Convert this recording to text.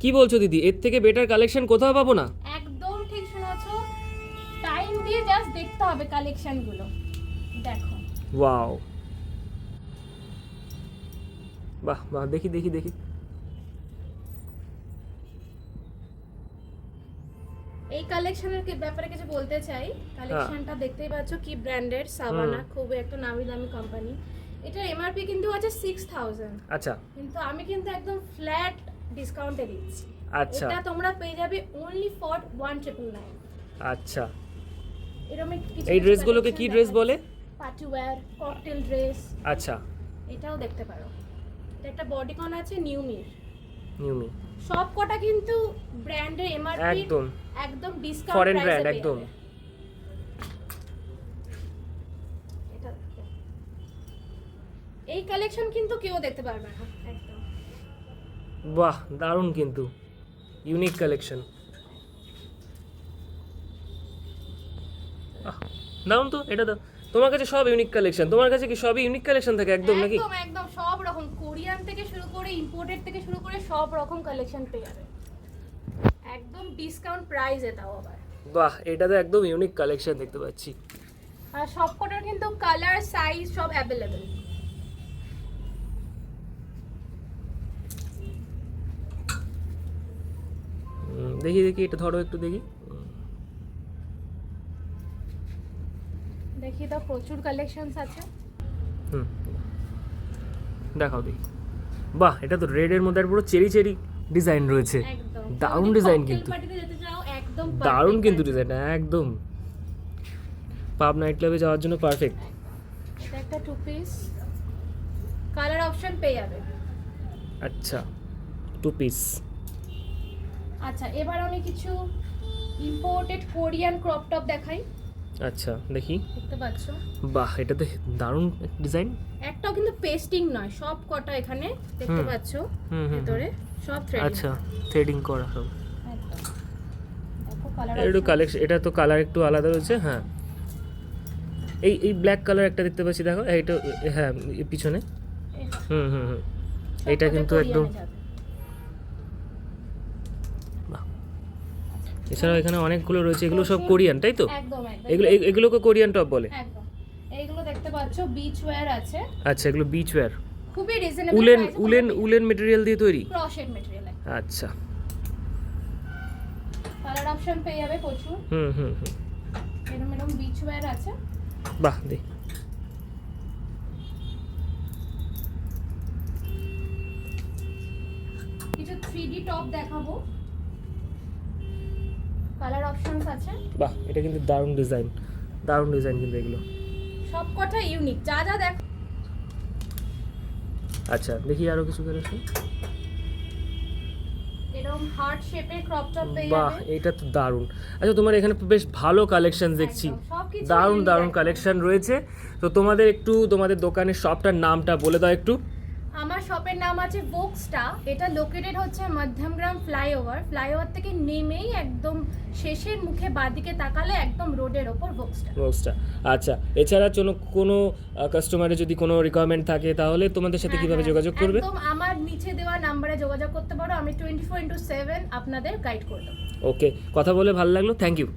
কি বলছো দিদি? এর থেকে বেটার কালেকশন কোথাও পাবো না? একদম ঠিক শুনেছো। টাইম দিয়ে জাস্ট দেখতে হবে কালেকশনগুলো দেখো। ওয়াও বাহ বাহ দেখি দেখি দেখি। এই কালেকশনের কি- ব্যাপারে কিছু বলতে চাই? কালেকশনটা দেখতেই পাচ্ছ কি ব্র্যান্ডেড সাবানা খুবই একটা নামি দামি কোম্পানি এটার এমআরপি কিন্তু আছে সিক্স থাউজেন্ড আচ্ছা। কিন্তু আমি কিন্তু একদম ফ্ল্যাট ডিসকাউন্টে দিচ্ছি। আচ্ছা। এটা তোমরা পেয়ে যাবে only for one triple nine আচ্ছা। এরকম এই ড্রেসগুলোকে কি ড্রেস বলে? পার্টি ওয়্যার ককটেল ড্রেস আচ্ছা। এটাও দেখতে পারো। এটা একটা বডিকন আছে নিউমির নিউমি সব কটা কিন্তু ব্র্যান্ডের এমআরপি একদম। একদম ডিসকাউন্ট ফরেন ব্র্যান্ড একদম। এই কালেকশন কিন্তু কেউ দেখতে পারবে না। একদম। বাহ দারুণ কিন্তু। ইউনিক কালেকশন দারুণ তো এটা তো। তোমার কাছে সব ইউনিক কালেকশন তোমার কাছে কি সবই ইউনিক কালেকশন থাকে একদম নাকি? একদম একদম সব রকম। কোরিয়ান থেকে শুরু করে ইম্পোর্টেড থেকে শুরু করে সব রকম কালেকশন পেয়ে যাবে। একদম ডিসকাউন্ট প্রাইসে তাও আবার। বাহ এটা তো একদম ইউনিক কালেকশন দেখতে পাচ্ছি। আর সব কটার কিন্তু কালার সাইজ সব অ্যাভেলেবেল দেখি দেখি এটা ধরো একটু দেখি। দেখি তো প্রচুর কালেকশনস আছে। হুম। দেখাও দেখি। বাহ এটা তো রেডের মধ্যে আর পুরো চেরি চেরি ডিজাইন রয়েছে। একদম। দারুণ ডিজাইন কিন্তু। দারুণ কিন্তু ডিজাইন একদম। পাব নাইট ক্লাবে যাওয়ার জন্য পারফেক্ট এটা একটা টু পিস কালার অপশন পেয়ে যাবে। আচ্ছা টু পিস আচ্ছা এবার আমি কিছু ইম্পোর্টেড কোরিয়ান ক্রপ টপ দেখাই। আচ্ছা দেখি। দেখতে পাচ্ছ? বাহ এটা তো দারুণ ডিজাইন একটাও কিন্তু পেস্টিং নয় সব কটা এখানে দেখতে। পাচ্ছ হুম সব থ্রেড আচ্ছা থ্রেডিং করা সব। একটু কালেকশন এটা তো কালার একটু আলাদা রয়েছে হ্যাঁ। এই এই ব্ল্যাক কালার একটা দেখতে পাচ্ছি দেখো। এইটা হ্যাঁ পিছনে। হুম হুম হুম। এটা কিন্তু একদম বাহ। এছাড়াও এখানে অনেকগুলো রয়েছে এগুলো সব কোরিয়ান তাই তো? এগুলো এগুলোকে কোরিয়ান টপ বলে। এইগুলো দেখতে পাচ্ছ বিচ ওয়্যার আছে। আচ্ছা এগুলো বিচ ওয়্যার খুবই reasonable woollen woollen woollen material দিয়ে তৈরি? ক্রশেড ম্যাটেরিয়াল আচ্ছা। কালার অপশন পেয়ে যাবে প্রচুর। হুম হুম হুম। এরকম এরকম বিচ ওয়্যার আছে। বাহ দেখ কিছু থ্রি ডি টপ দেখাবো। কালার অপশনস আছে। বাহ এটা কিন্তু দারুণ ডিজাইন দারুণ ডিজাইন কিন্তু এগুলো। সব কটা ইউনিক যা যা দেখ আচ্ছা দেখি আরও কিছু করে এরকম হার্ট শেপের ক্রপ টপ পেয়ে বাহ এটা তো দারুণ। আচ্ছা তোমার এখানে বেশ ভালো কালেকশন দেখছি। দারুণ দারুণ কালেকশন রয়েছে। তো তোমাদের একটু তোমাদের দোকানের শপটার নামটা বলে দাও একটু। আমার শপের নাম আছে ভোক্সটা এটা লোকেটেড হচ্ছে মধ্যমগ্রাম ফ্লাইওভার ফ্লাইওভার থেকে নেমেই একদম শেষের মুখে বাদিকে তাকালে একদম রোডের ওপর ভোক্সটা রোজটা আচ্ছা এছাড়া কোনো কোনো কাস্টমারের যদি কোনো রিকোয়ারমেন্ট থাকে তাহলে তোমাদের সাথে হ্যাঁ, কীভাবে হ্যাঁ, যোগাযোগ করবে? একদম আমার নিচে দেওয়া নাম্বারে যোগাযোগ করতে পারো। আমি টোয়েন্টি ফোর ইন্টু সেভেন আপনাদের গাইড করে দেবো। ওকে কথা বলে ভালো লাগল। Thank you